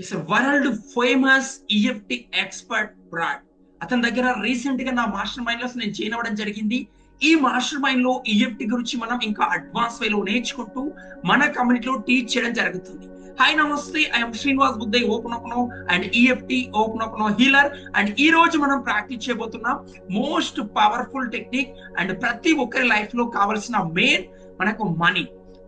It's world famous EFT expert Brad అతని దగ్గర రీసెంట్గా నా మాస్టర్ మైండ్లో నేను చేయన్ అవ్వడం జరిగింది. ఈ మాస్టర్ మైండ్లో ఈఎఫ్టి గురించి మనం ఇంకా అడ్వాన్స్ వేలో నేర్చుకుంటూ మన కమ్యూనిటీలో టీచ్ చేయడం జరుగుతుంది. హాయ్ నమస్తే. I'm Srinivas బుద్ధయ్ open open and EFT open open healer and ఈ రోజు మనం ప్రాక్టీస్ చేయబోతున్నాం. మోస్ట్ పవర్ఫుల్ టెక్నిక్ అండ్ ప్రతి ఒక్కరి లైఫ్లో కావాల్సిన మెయిన్ మనకు మనీ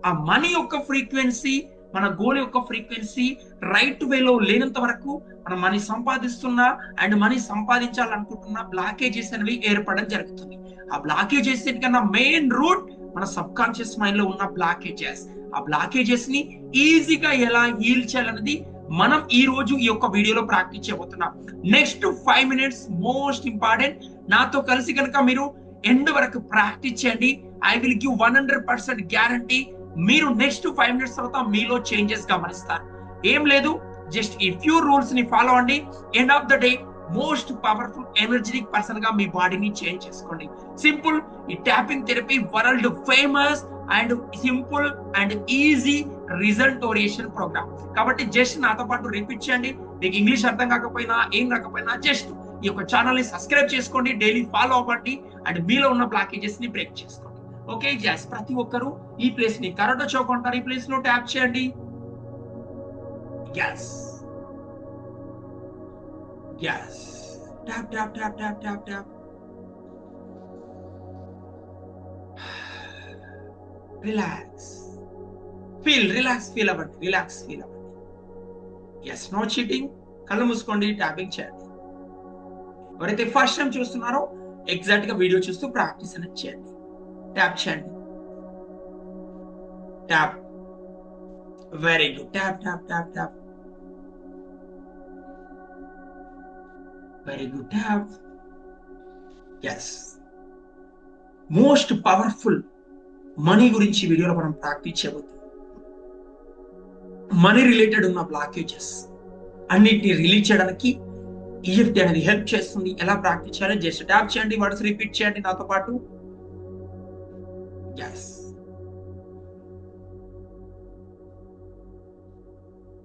ఆ మనీ యొక్క ఫ్రీక్వెన్సీ మన గోల్ యొక్క ఫ్రీక్వెన్సీ రైట్ వేలో లేనంత వరకు మనం మనీ సంపాదిస్తున్నా అండ్ మనీ సంపాదించాలనుకుంటున్న బ్లాకేజెస్ అనేవి ఏర్పడడం జరుగుతుంది. ఆ బ్లాకేజెస్ కన్నా మెయిన్ రూట్ మన సబ్ కాన్షియస్ మైండ్లో ఉన్న బ్లాకేజెస్ ఆ బ్లాకేజెస్ని ఈజీగా ఎలా హీల్ చేయాలన్నది మనం ఈ రోజు ఈ యొక్క వీడియోలో ప్రాక్టీస్ చేయబోతున్నాం. Next five minutes most important నాతో కలిసి కనుక మీరు ఎండ్ వరకు ప్రాక్టీస్ చేయండి. I will give one hundred percent guarantee మీరు నెక్స్ట్ ఫైవ్ మినిట్స్ తర్వాత మీలో చేంజెస్ గమనిస్తారు. ఏం లేదు జస్ట్ ఈ ఫ్యూ రూల్స్ని ఫాలో అండి. End of the day most powerful energetic పర్సన్గా మీ బాడీని చేంజ్ చేసుకోండి. సింపుల్ ఈ tapping therapy world famous and simple and easy result orientation program కాబట్టి జస్ట్ నాతో పాటు రిపీట్ చేయండి. మీకు ఇంగ్లీష్ అర్థం కాకపోయినా ఏం రాకపోయినా జస్ట్ ఈ యొక్క ఛానల్ని సబ్స్క్రైబ్ చేసుకోండి. డైలీ ఫాలో అవ్వండి. అండ్ మీలో ఉన్న బ్లాకేజెస్ని బ్రేక్ చేసుకోండి. ఓకే జస్ ప్రతి ఒక్కరు ఈ ప్లేస్ని కరెక్ట్ చౌక్ అంటారు. ఈ ప్లేస్లో ట్యాప్ చేయండి. Yes yes tap tap tap tap tap tap relax feel relax feel అవ్వండి రిలాక్స్ ఫీల్ అవ్వండి ఎస్ నో చీటింగ్ కళ్ళు మూసుకోండి ట్యాపింగ్ చేయండి. ఎవరైతే ఫస్ట్ టైం చూస్తున్నారో ఎగ్జాక్ట్గా వీడియో చూస్తూ ప్రాక్టీస్ అనేది చేయండి. ట్యాప్ చేయండి tap very good tap tap tap tap very good tap yes most powerful money గురించి వీడియోలో మనం ప్రాక్టీస్ చేయబోతున్నాం. మనీ రిలేటెడ్ ఉన్న బ్లాకేజెస్ అన్నిటిని రిలీజ్ చేయడానికి ఈఎఫ్టీ అనేది హెల్ప్ చేస్తుంది. ఎలా ప్రాక్టీస్ చేయాలి జస్ట్ ట్యాప్ చేయండి. వర్డ్స్ రిపీట్ చేయండి. నాతో పాటు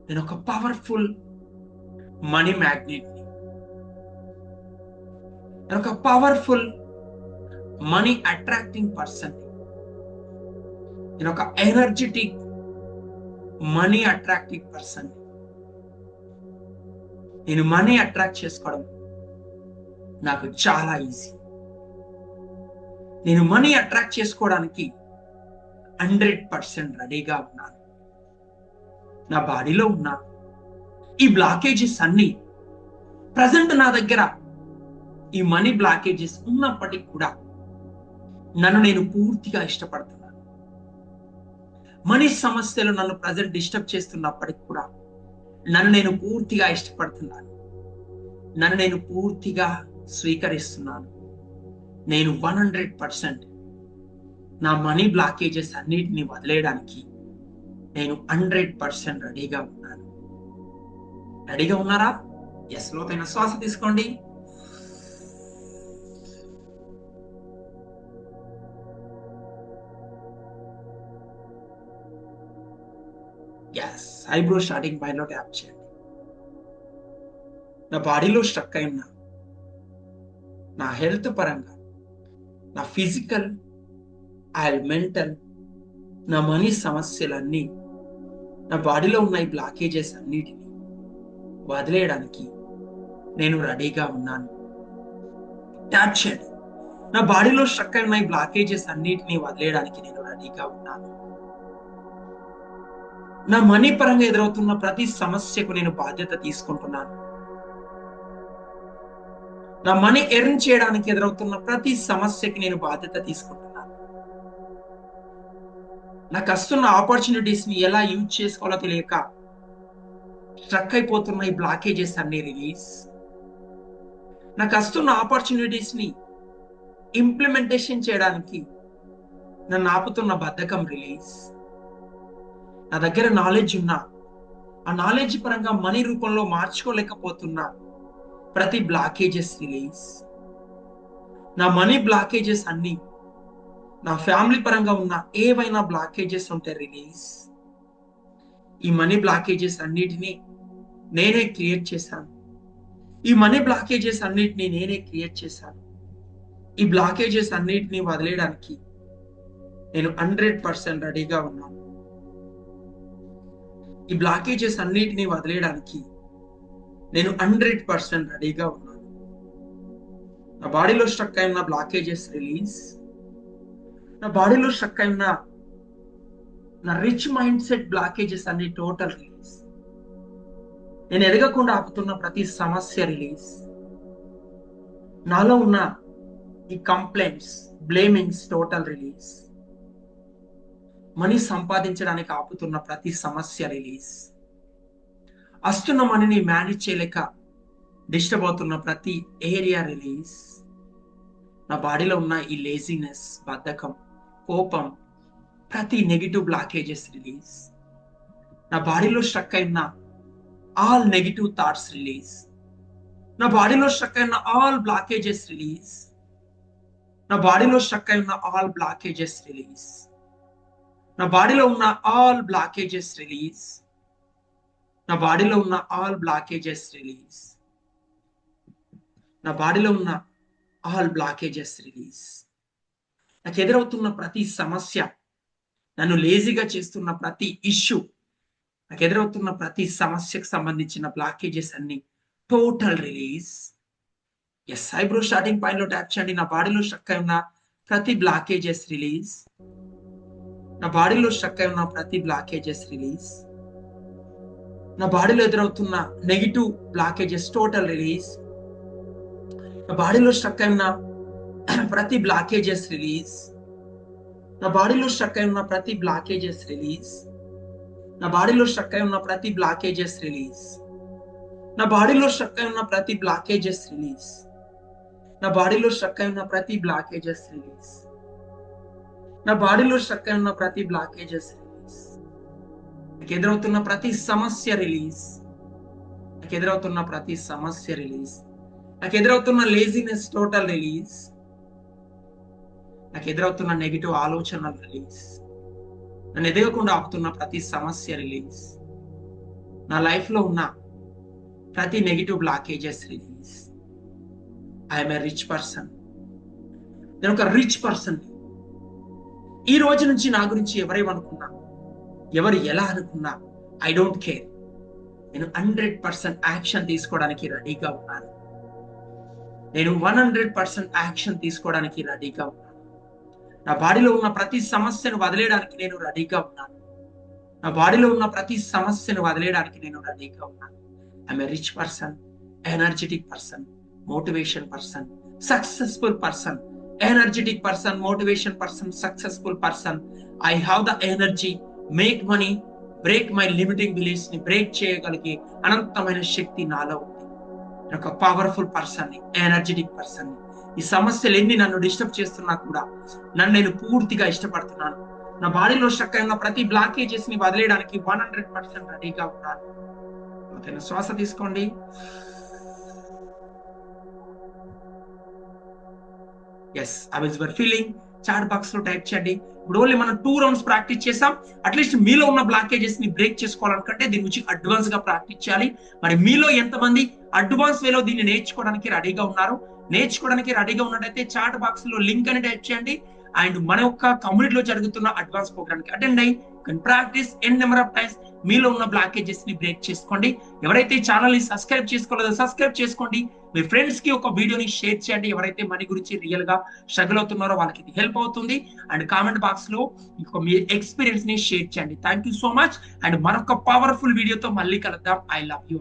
నేను ఒక పవర్ఫుల్ మనీ మ్యాగ్నెట్ నేను ఒక పవర్ఫుల్ మనీ అట్రాక్టింగ్ పర్సన్ నేను ఒక ఎనర్జెటిక్ మనీ అట్రాక్టివ్ పర్సన్ నేను మనీ అట్రాక్ట్ చేసుకోవడం నాకు చాలా ఈజీ నేను మనీ అట్రాక్ట్ చేసుకోవడానికి హండ్రెడ్ పర్సెంట్ రెడీగా ఉన్నాను. నా బాడీలో ఉన్నాను ఈ బ్లాకేజెస్ అన్ని ప్రజెంట్ నా దగ్గర ఈ మనీ బ్లాకేజెస్ ఉన్నప్పటికీ కూడా నన్ను నేను పూర్తిగా ఇష్టపడుతున్నాను. మనీ సమస్యలు నన్ను ప్రజెంట్ డిస్టర్బ్ చేస్తున్నప్పటికి కూడా నన్ను నేను పూర్తిగా ఇష్టపడుతున్నాను. నన్ను నేను పూర్తిగా స్వీకరిస్తున్నాను. నేను వన్ హండ్రెడ్ పర్సెంట్ నా మనీ బ్లాకేజెస్ అన్నిటిని వదిలేయడానికి నేను హండ్రెడ్ పర్సెంట్ రెడీగా ఉన్నాను. రెడీగా ఉన్నారా? ఎస్ లోతైన శ్వాస తీసుకోండి. గ్యాస్ ఐబ్రో స్టార్టింగ్ పైన ట్యాప్ చేయండి నా బాడీలో స్ట్రక్ అయిన నా హెల్త్ పరంగా నా ఫిజికల్ అండ్ మెంటల్ నా మనీ సమస్యలన్నీ నా బాడీలో ఉన్న ఈ బ్లాకేజెస్ అన్నిటిని వదిలేయడానికి నేను రెడీగా ఉన్నాను. ట్యాప్ చేయండి నా బాడీలో స్ట్రక్ అయిన ఈ బ్లాకేజెస్ అన్నిటిని వదిలేయడానికి నేను రెడీగా ఉన్నాను. నా మనీ పరంగా ఎదురవుతున్న ప్రతి సమస్యకు నేను బాధ్యత తీసుకుంటున్నాను. నా మనీ ఎర్న్ చేయడానికి ఎదురవుతున్న ప్రతి సమస్యకి నేను బాధ్యత తీసుకుంటున్నాను. నాకు వస్తున్న ఆపర్చునిటీస్ని ఎలా యూజ్ చేసుకోవాలో తెలియక స్ట్రక్ అయిపోతున్న ఈ బ్లాకేజెస్ అన్ని రిలీజ్ నాకు వస్తున్న ఆపర్చునిటీస్ని ఇంప్లిమెంటేషన్ చేయడానికి నన్ను ఆపుతున్న బద్ధకం రిలీజ్ నా దగ్గర నాలెడ్జ్ ఉన్నా ఆ నాలెడ్జ్ పరంగా మనీ రూపంలో మార్చుకోలేకపోతున్నా ప్రతి బ్లాకేజెస్ రిలీజ్ నా మనీ బ్లాకేజెస్ అన్ని నా ఫ్యామిలీ పరంగా ఉన్న ఏవైనా బ్లాకేజెస్ ఉంటే రిలీజ్ ఈ మనీ బ్లాకేజెస్ అన్నిటినీ నేనే క్రియేట్ చేశాను. ఈ మనీ బ్లాకేజెస్ అన్నిటిని నేనే క్రియేట్ చేశాను. ఈ బ్లాకేజెస్ అన్నిటిని వదిలేయడానికి నేను హండ్రెడ్ పర్సెంట్ రెడీగా ఉన్నాను. ఈ బ్లాకేజెస్ అన్నిటిని వదిలేయడానికి నేను హండ్రెడ్ పర్సెంట్ రెడీగా ఉన్నాను. నా బాడీలో స్ట్రక్ అయిన బ్లాకేజెస్ రిలీజ్ నా బాడీలో స్ట్రక్ అయిన నా రిచ్ మైండ్ సెట్ బ్లాకేజెస్ అన్ని టోటల్ రిలీజ్ నేను ఎదగకుండా ఆపుతున్న ప్రతి సమస్య రిలీజ్ నాలో ఉన్న ఈ complaints blamings total release money సంపాదించడానికి ఆపుతున్న ప్రతి సమస్య రిలీజ్ వస్తున్న మనీని మేనేజ్ చేయలేక డిస్టర్బ్ అవుతున్న ప్రతి ఏరియా రిలీజ్ నా బాడీలో ఉన్న ఈ లేజినెస్ బద్ధకం కోపం ప్రతి నెగిటివ్ బ్లాకేజెస్ రిలీజ్ నా బాడీలో స్ట్రక్ అయిన ఆల్ నెగిటివ్ థాట్స్ రిలీజ్ నా బాడీలో స్ట్రక్ అయిన ఆల్ బ్లాకేజెస్ రిలీజ్ నా బాడీలో స్ట్రక్ అయిన ఆల్ బ్లాకేజెస్ రిలీజ్ నా బాడీలో ఉన్న ఆల్ బ్లాకేజెస్ రిలీజ్ నా బాడీలో ఉన్న ఆల్ బ్లాకేజెస్ రిలీజ్ నా బాడీలో ఉన్న ఆల్ బ్లాకేజెస్ రిలీజ్ నాకు ఎదురవుతున్న ప్రతి సమస్య నన్ను లేజీగా చేస్తున్న ప్రతి ఇష్యూ నాకు ఎదురవుతున్న ప్రతి సమస్యకు సంబంధించిన బ్లాకేజెస్ అన్ని total release yes eyebrow starting పాయింట్లో ట్యాప్ చేయండి. నా బాడీలో స్ట్రక్ అయి ఉన్న ప్రతి బ్లాకేజెస్ రిలీజ్ నా బాడీలో స్ట్రక్ అయి ఉన్న ప్రతి బ్లాకేజెస్ రిలీజ్ నా బాడీలో ఎదురవుతున్న నెగిటివ్ బ్లాకేజెస్ టోటల్ రిలీజ్ నా బాడీలో స్ట్రక్ అయి ఉన్న ప్రతి బ్లాకేజెస్ రిలీజ్ నా బాడీలో స్ట్రక్ అయి ఉన్న ప్రతి బ్లాకేజెస్ రిలీజ్ నా బాడీలో స్ట్రక్ అయి ఉన్న ప్రతి బ్లాకేజెస్ రిలీజ్ నా బాడీలో స్ట్రక్ అయి ఉన్న ప్రతి బ్లాకేజెస్ రిలీజ్ నా బాడీలో స్ట్రక్ అయి ఉన్న ప్రతి బ్లాకేజెస్ రిలీజ్ నా బాడీలో స్ట్రక్ అయి ఉన్న ప్రతి బ్లాకేజెస్ రిలీజ్ నాకు ఎదురవుతున్న ప్రతి సమస్య రిలీజ్ నాకు ఎదురవుతున్న ప్రతి సమస్య రిలీజ్ నాకు ఎదురవుతున్న లేజినెస్ టోటల్ రిలీజ్ నాకు ఎదురవుతున్న నెగిటివ్ ఆలోచనలు రిలీజ్ నన్ను ఎదగకుండా ఆపుతున్న ప్రతి సమస్య రిలీజ్ నా లైఫ్లో ఉన్న ప్రతి negative blockages release I'm a rich person నేను ఒక రిచ్ పర్సన్ ఈ రోజు నుంచి నా గురించి ఎవరేమనుకున్నా? ఎవరు ఎలా అనుకున్నా? ఐ డోంట్ కేర్ నేను హండ్రెడ్ పర్సెంట్ యాక్షన్ తీసుకోవడానికి రెడీగా ఉన్నాను. నేను వన్ హండ్రెడ్ పర్సెంట్ యాక్షన్ తీసుకోవడానికి రెడీగా ఉన్నాను. నా బాడీలో ఉన్న ప్రతి సమస్యను వదిలేయడానికి నేను రెడీగా ఉన్నాను. నా బాడీలో ఉన్న ప్రతి సమస్యను వదిలేయడానికి నేను రెడీగా ఉన్నాను. I'm a rich person energetic person motivation person successful person energetic person motivation person successful person I have the energy make money break my limiting బిలీఫ్స్ని break చేయగలిగే అనంతమైన శక్తి నాలో ఉంది. ఒక పవర్ఫుల్ పర్సన్ ఎనర్జెటిక్ పర్సన్ ఈ సమస్యలు ఎన్ని నన్ను డిస్టర్బ్ చేస్తున్నా కూడా. నన్ను నేను పూర్తిగా ఇష్టపడుతున్నాను. నా బాడీలో స్ట్రక్ అయిన ప్రతి బ్లాకేజెస్ని వదిలేయడానికి వన్ హండ్రెడ్ పర్సెంట్ రెడీగా ఉన్నాను. శ్వాస తీసుకోండి. Yes I with your feeling chat బాక్స్లో టైప్ చేయండి. ఇప్పుడు ఓన్లీ మనం టూ రౌండ్స్ ప్రాక్టీస్ చేసాం. అట్లీస్ట్ మీలో ఉన్న బ్లాకేజెస్ని బ్రేక్ చేసుకోవాలనుకుంటే దీని గురించి అడ్వాన్స్గా ప్రాక్టీస్ చేయాలి. మరి మీలో ఎంతమంది అడ్వాన్స్ వేలో దీన్ని నేర్చుకోవడానికి రెడీగా ఉన్నారు? నేర్చుకోవడానికి రెడీగా ఉన్నట్టయితే చాట్ బాక్స్లో లింక్ అని టైప్ చేయండి. అండ్ మన యొక్క కమ్యూనిటీలో జరుగుతున్న అడ్వాన్స్ ప్రోగ్రామ్కి అటెండ్ అయ్యి practice N number of times. మీలో ఉన్న బ్లాకేజెస్ని బ్రేక్ చేసుకోండి. ఎవరైతే ఛానల్ని సబ్స్క్రైబ్ చేసుకోలేదో సబ్స్క్రైబ్ చేసుకోండి. మీ ఫ్రెండ్స్కి ఒక వీడియోని షేర్ చేయండి. ఎవరైతే మనీ గురించి రియల్గా స్ట్రగుల్ అవుతున్నారో వాళ్ళకి ఇది హెల్ప్ అవుతుంది. అండ్ కామెంట్ బాక్స్లో మీ ఎక్స్పీరియన్స్ని షేర్ చేయండి. Thank you so much. And మరొక పవర్ఫుల్ వీడియోతో మళ్ళీ కలుద్దాం. I love you